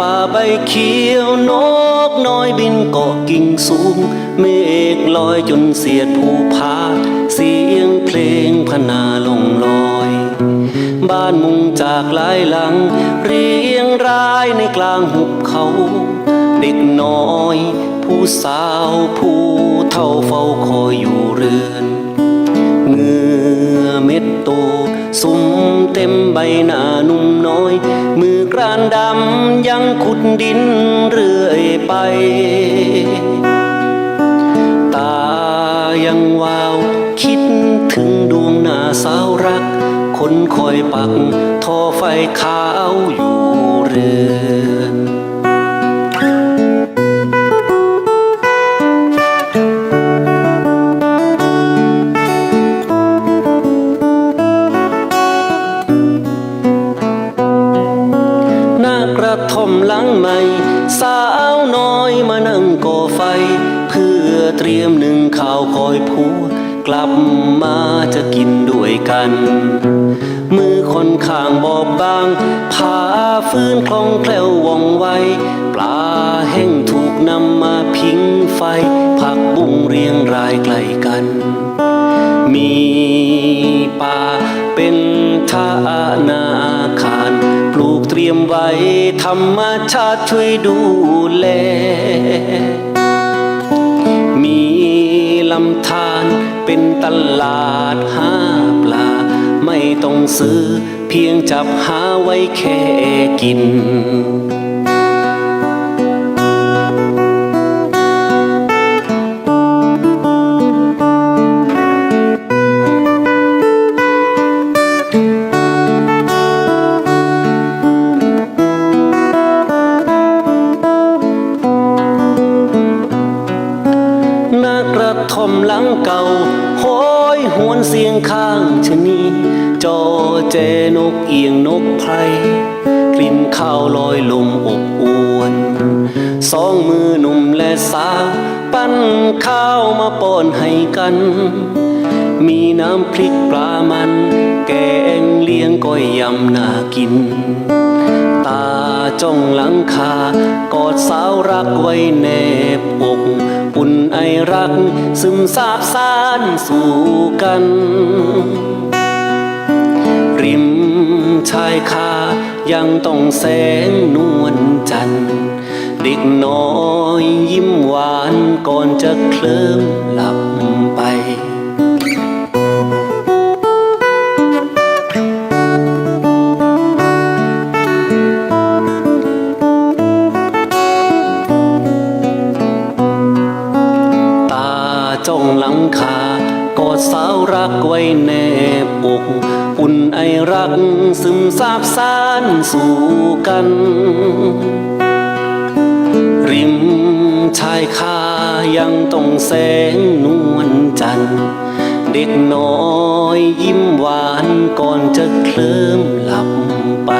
ป่าใบเขียวนกน้อยบินเกาะกิ่งสูง เมฆลอยจนเสียดภูผาเสียงเพลงพนาลงลอย บ้านมุงจากหลายหลัง เรียงรายในกลางหุบเขา เด็กน้อย ผู้สาวผู้เท่าเฝ้าคอยอยู่เรือนเงื่อเม็ดโตสุมเต็มใบหน้านุ่ม มือกรานดำยังขุดดินเรื่อยไป ตายังวาว คิดถึงดวงหน้าสาวรัก คนคอยปัก ทอไฟขาวอยู่เรือน หน้ากระท่อมหลังใหม่ สาวน้อยมานั่งก่อไฟ เพื่อเตรียมหนึ่งข้าวคอยผัว กลับมาจะกินด้วยกัน มือคนข้างบอบบางพาฟื้นคล่องแคล่วว่องไว ปลาแห้งถูกนำมาพิงไฟ ผักบุ้งเรียงรายใกล้กัน มีป่าเป็นท่านา รียมไว้ธรรมชาติช่วยดูแล มีลำธารเป็นตลาดหาปลา ไม่ต้องซื้อเพียงจับหาไว้แค่กิน กทอมหลังเก่าโหยหวนเสียงข้างชะนีจอเจนกเอียงนกไพรกลิ่นข้าวลอยลมอบอวน สองมือหนุ่มและสาว ปั้นข้าวมาป้อนให้กัน มีน้ำพริกปลามัน แกงเลี้ยงก้อยยำน่ากิน ตาจ้องหลังคากอดสาวรักไว้แนบอก ในรักซึมซาบซ่านสู่กัน ริมชายคายังต้องแสงนวลจันทร์เด็กน้อยยิ้มหวานก่อนจะเคลิ้มหลับ จ้องหลังคากอดสาวรักไว้แนบอกอุ่นไอรักซึมซาบซ่านสู่กัน ริมชายคายังต้องแสงนวลจันทร์เด็กน้อยยิ้มหวานก่อนจะเคลิ้มหลับไป